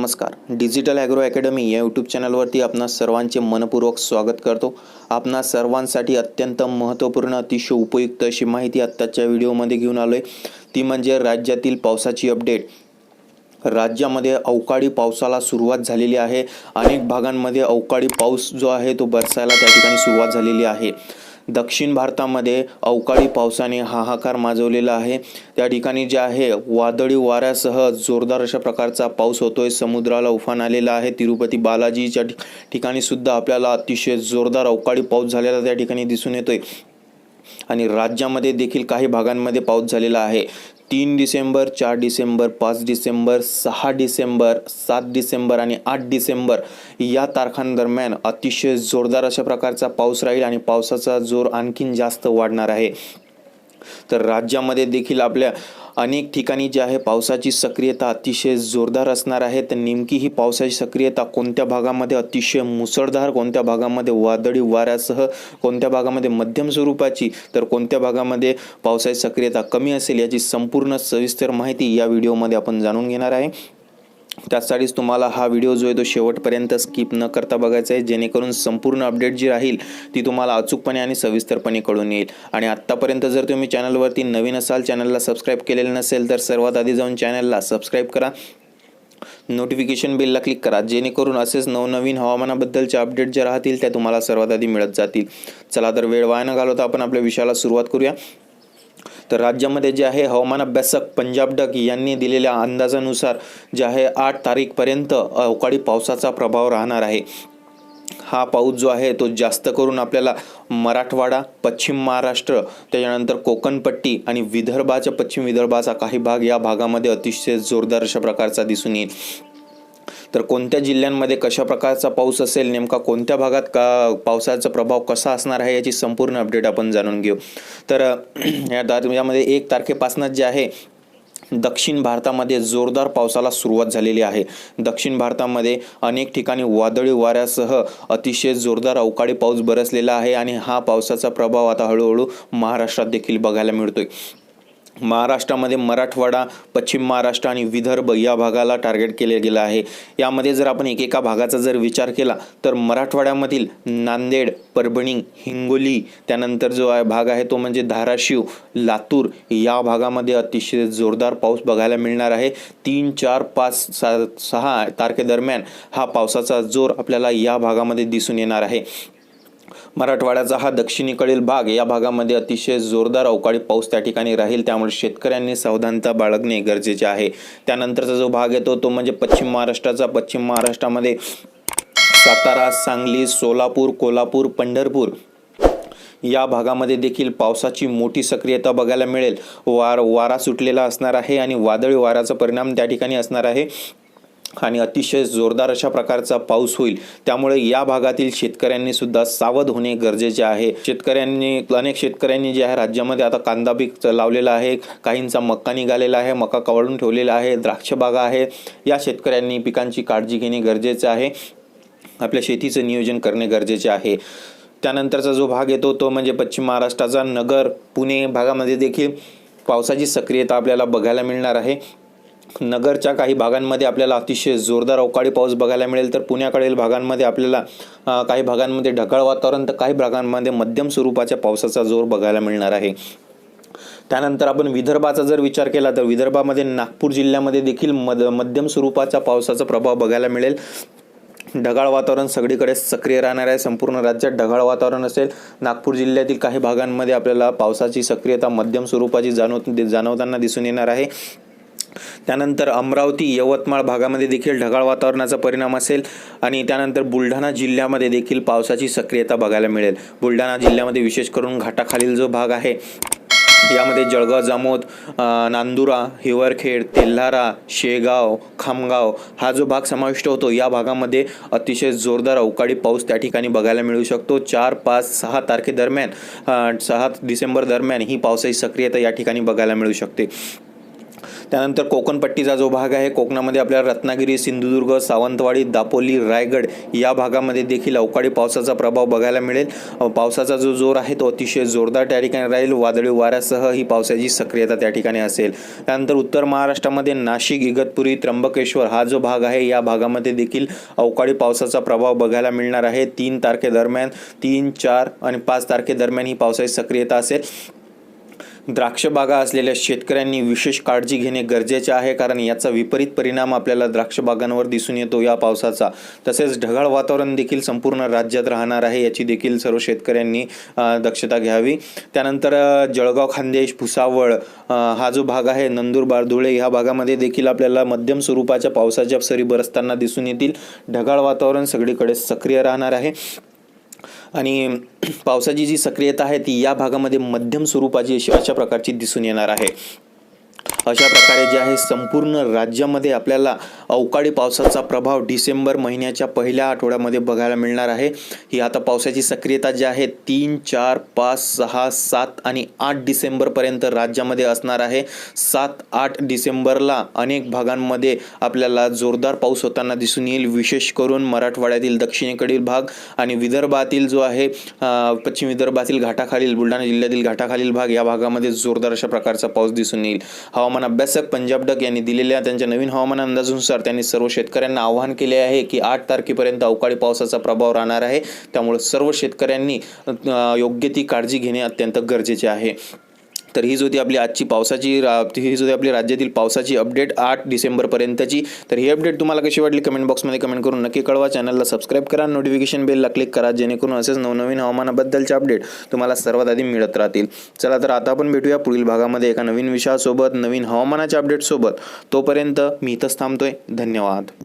नमस्कार. Digital agro academy या YouTube चॅनलवरती आपणास सर्वांचे मनपूर्वक स्वागत करतो. आपणा सर्वांसाठी अत्यंत महत्त्वपूर्ण अतिशय उपयुक्त अशी माहिती आत्ताच्या व्हिडिओमध्ये घेऊन आलो आहे ती म्हणजे राज्यातील पावसाची अपडेट. राज्यामध्ये अवकाळी पावसाला सुरुवात झालेली आहे. अनेक भागांमध्ये अवकाळी पाऊस जो आहे तो बरसायला त्या ठिकाणी सुरुवात झालेली आहे. दक्षिण भारतामध्ये अवकाळी पावसाने हाहाकार माजवलेला आहे. त्या ठिकाणी जे आहे वादळी वाऱ्यासह जोरदार अशा प्रकारचा पाऊस होतोय. समुद्राला उफान आलेला आहे. तिरुपती बालाजीच्या ठिकाणी सुद्धा आपल्याला अतिशय जोरदार अवकाळी पाऊस झालेला त्या ठिकाणी दिसून येतोय. आणि राज्यामध्ये देखील काही भागांमध्ये पाऊस झालेला आहे. तीन डिसेंबर चार डिसेंबर पाच डिसेंबर सहा डिसेंबर सात डिसेंबर आणि आठ डिसेंबर या तारखांदरम्यान अतिशय जोरदार अशा प्रकारचा पाऊस राहील आणि पावसाचा जोर आणखीन जास्त वाढणार आहे. तर राज्यामध्ये देखील आपल्या अनेक ठिकाणी जे आहे पावसाची सक्रियता अतिशय जोरदार असणार आहे. तर नेमकी ही पावसाची सक्रियता कोणत्या भागामध्ये अतिशय मुसळधार कोणत्या भागामध्ये वादळी वाऱ्यासह कोणत्या भागामध्ये मध्यम स्वरूपाची तर कोणत्या भागामध्ये पावसाची सक्रियता कमी असेल याची संपूर्ण सविस्तर माहिती या व्हिडिओमध्ये आपण जाणून घेणार आहे. त्यासाठीच तुम्हाला हा व्हिडिओ जो आहे तो शेवटपर्यंत स्किप न करता बघायचा आहे. जेणेकरून संपूर्ण अपडेट जी राहील ती तुम्हाला अचूकपणे आणि सविस्तरपणे कळून येईल. आणि आत्तापर्यंत जर तुम्ही चॅनलवरती नवीन असाल चॅनलला सबस्क्राईब केलेलं नसेल तर सर्वात आधी जाऊन चॅनलला सबस्क्राईब करा. नोटिफिकेशन बिलला क्लिक करा. जेणेकरून असेच नवनवीन हवामानाबद्दलचे अपडेट जे राहतील त्या तुम्हाला सर्वात आधी मिळत जातील. चला तर वेळ वाया न घालवता आपण आपल्या विषयाला सुरुवात करूया. तर राज्यामध्ये जे आहे हवामान अभ्यासक पंजाब डक यांनी दिलेल्या अंदाजानुसार जे आहे आठ तारीखपर्यंत अवकाळी पावसाचा प्रभाव राहणार आहे. हा पाऊस जो आहे तो जास्त करून आपल्याला मराठवाडा पश्चिम महाराष्ट्र त्याच्यानंतर कोकणपट्टी आणि विदर्भाच्या पश्चिम विदर्भाचा काही भाग या भागामध्ये अतिशय जोरदार अशा प्रकारचा दिसून येईल. तर कोणत्या जिल्ह्यांमध्ये कशा प्रकारचा पाऊस असेल नेमका कोणत्या भागात का पावसाचा प्रभाव कसा असणार आहे याची संपूर्ण अपडेट आपण जाणून घेऊ. तर या दार- यामध्ये एक तारखेपासूनच जे आहे दक्षिण भारतामध्ये जोरदार पावसाला सुरुवात झालेली आहे. दक्षिण भारतामध्ये अनेक ठिकाणी वादळी वाऱ्यासह अतिशय जोरदार अवकाळी पाऊस बरसलेला आहे आणि हा पावसाचा प्रभाव आता हळूहळू महाराष्ट्रात देखील बघायला मिळतोय. महाराष्ट्रामध्ये मराठवाडा पश्चिम महाराष्ट्र आणि विदर्भ या भागाला टार्गेट केले गेलं आहे. यामध्ये जर आपण एकेका भागाचा जर विचार केला तर मराठवाड्यामधील नांदेड परभणी हिंगोली त्यानंतर जो आहे भाग आहे तो म्हणजे धाराशिव लातूर या भागामध्ये अतिशय जोरदार पाऊस बघायला मिळणार आहे. तीन चार पाच सा सहा तारखेदरम्यान हा पावसाचा जोर आपल्याला या भागामध्ये दिसून येणार आहे. मराठवाड्याचा हा दक्षिणेकडील भाग या भागामध्ये अतिशय जोरदार अवकाळी पाऊस त्या ठिकाणी राहील. त्यामुळे शेतकऱ्यांनी सावधानता बाळगणे गरजेचे आहे. त्यानंतरचा जो भाग येतो तो म्हणजे पश्चिम महाराष्ट्राचा. पश्चिम महाराष्ट्रामध्ये सातारा सांगली सोलापूर कोल्हापूर पंढरपूर या भागामध्ये देखील पावसाची मोठी सक्रियता बघायला मिळेल. वार वारा सुटलेला असणार आहे आणि वादळी वाऱ्याचा परिणाम त्या ठिकाणी असणार आहे. आणि अतिशय जोरदार अशा प्रकारचा पाऊस होईल. त्यामुळे या भागातील शेतकऱ्यांनी सुद्धा सावध होणे गरजेचे आहे. शेतकऱ्यांनी अनेक शेतकऱ्यांनी जे आहे राज्यामध्ये आता कांदा पीक लावलेला आहे काहींचा मक्का निघालेला आहे मका कवळून ठेवलेला आहे द्राक्ष बागा आहे. या शेतकऱ्यांनी पिकांची काळजी घेणे गरजेचे आहे. आपल्या शेतीचं नियोजन करणे गरजेचे आहे. त्यानंतरचा जो भाग येतो तो म्हणजे पश्चिम महाराष्ट्राचा नगर पुणे भागामध्ये देखील पावसाची सक्रियता आपल्याला बघायला मिळणार आहे. नगरच्या काही भागांमध्ये आपल्याला अतिशय जोरदार अवकाळी पाऊस बघायला मिळेल. तर पुण्याकडील भागांमध्ये आपल्याला काही भागांमध्ये ढगाळ वातावरण तर काही भागांमध्ये मध्यम स्वरूपाच्या पावसाचा जोर बघायला मिळणार आहे. त्यानंतर आपण विदर्भाचा जर विचार केला तर विदर्भामध्ये नागपूर जिल्ह्यामध्ये देखील मद मध्यम स्वरूपाचा पावसाचा प्रभाव बघायला मिळेल. ढगाळ वातावरण सगळीकडे सक्रिय राहणार आहे. संपूर्ण राज्यात ढगाळ वातावरण असेल. नागपूर जिल्ह्यातील काही भागांमध्ये आपल्याला पावसाची सक्रियता मध्यम स्वरूपाची जाणव जाणवताना दिसून येणार आहे. त्यानंतर अमरावती यवतमाळ भागामध्ये देखील ढगाळ वातावरणाचा परिणाम असेल आणि त्यानंतर बुलढाणा जिल्ह्यामध्ये देखील पावसाची सक्रियता बघायला मिळेल. बुलढाणा जिल्ह्यामध्ये विशेष करून घाटाखालील जो भाग आहे यामध्ये जळगाव जामोद नांदुरा हिवरखेड तेल्हारा शेगाव खामगाव हा जो भाग समाविष्ट होतो या भागामध्ये अतिशय जोरदार अवकाळी पाऊस त्या ठिकाणी बघायला मिळू शकतो. चार पाच सहा तारखेदरम्यान सहा डिसेंबर दरम्यान ही पावसाची सक्रियता या ठिकाणी बघायला मिळू शकते. त्यानंतर कोकणपट्टीचा जो भाग आहे कोकणामध्ये आपल्याला रत्नागिरी सिंधुदुर्ग सावंतवाडी दापोली रायगड या भागामध्ये देखील अवकाळी पावसाचा प्रभाव बघायला मिळेल. पावसाचा जो जोर आहे तो अतिशय जोरदार त्या ठिकाणी राहील. वादळी वाऱ्यासह ही पावसाची सक्रियता त्या ठिकाणी असेल. त्यानंतर उत्तर महाराष्ट्रामध्ये नाशिक इगतपुरी त्र्यंबकेश्वर हा जो भाग आहे या भागामध्ये देखील अवकाळी पावसाचा प्रभाव बघायला मिळणार आहे. तीन तारखेदरम्यान तीन चार आणि पाच तारखेदरम्यान ही पावसाची सक्रियता असेल. द्राक्ष बागा असलेल्या शेतकऱ्यांनी विशेष काळजी घेणे गरजेचे आहे कारण याचा विपरीत परिणाम आपल्याला द्राक्ष बागांवर दिसून येतो या पावसाचा. तसेच ढगाळ वातावरण देखील संपूर्ण राज्यात राहणार आहे याची देखील सर्व शेतकऱ्यांनी दक्षता घ्यावी. त्यानंतर जळगाव खानदेश भुसावळ हा जो भाग आहे नंदुरबार धुळे ह्या भागामध्ये देखील आपल्याला मध्यम स्वरूपाच्या पावसाच्या सरी बरसताना दिसून येतील. ढगाळ वातावरण सगळीकडे सक्रिय राहणार आहे. आणि पावसाची जी सक्रियता आहे ती या भागामध्ये मध्यम स्वरूपाची अशी अशा प्रकारची दिसून येणार आहे. अशा प्रकारे जे आहे संपूर्ण राज्यामध्ये आपल्याला अवकाळी पावसाचा प्रभाव डिसेंबर महिन्याच्या पहिल्या आठवड्यामध्ये बघायला मिळणार आहे. ही आता पावसाची सक्रियता जी आहे तीन चार पाच सहा सात आणि आठ डिसेंबरपर्यंत राज्यामध्ये असणार आहे. सात आठ डिसेंबरला अनेक भागांमध्ये आपल्याला जोरदार पाऊस होताना दिसून येईल. विशेष करून मराठवाड्यातील दक्षिणेकडील भाग आणि विदर्भातील जो आहे पश्चिम विदर्भातील घाटाखालील बुलढाणा जिल्ह्यातील घाटाखालील भाग या भागामध्ये जोरदार अशा प्रकारचा पाऊस दिसून येईल. हवामान अभ्यासक पंजाब डक यांनी दिलेल्या त्यांच्या नवीन हवामान अंदाजानुसार त्यांनी सर्व शेतकऱ्यांना आवाहन केले आहे की आठ तारखेपर्यंत अवकाळी पावसाचा प्रभाव राहणार आहे. त्यामुळे सर्व शेतकऱ्यांनी योग्य ती काळजी घेणे अत्यंत गरजेचे आहे. तर ही होती आपली आजची पावसाची रा- ही होती आपली राज्यातील पावसाची अपडेट आठ डिसेंबरपर्यंतची. तर ही अपडेट तुम्हाला कशी वाटली कमेंट बॉक्समध्ये कमेंट करून नक्की कळवा. चॅनलला सबस्क्राईब करा. नोटिफिकेशन बेलला क्लिक करा जेणेकरून असेच नवनवीन हवामानाबद्दलचे अपडेट तुम्हाला सर्वात आधी मिळत राहतील. चला तर आता आपण भेटूया पुढील भागामध्ये एका नवीन विषयासोबत नवीन हवामानाच्या अपडेटसोबत तोपर्यंत मी इथंच थांबतोय. धन्यवाद.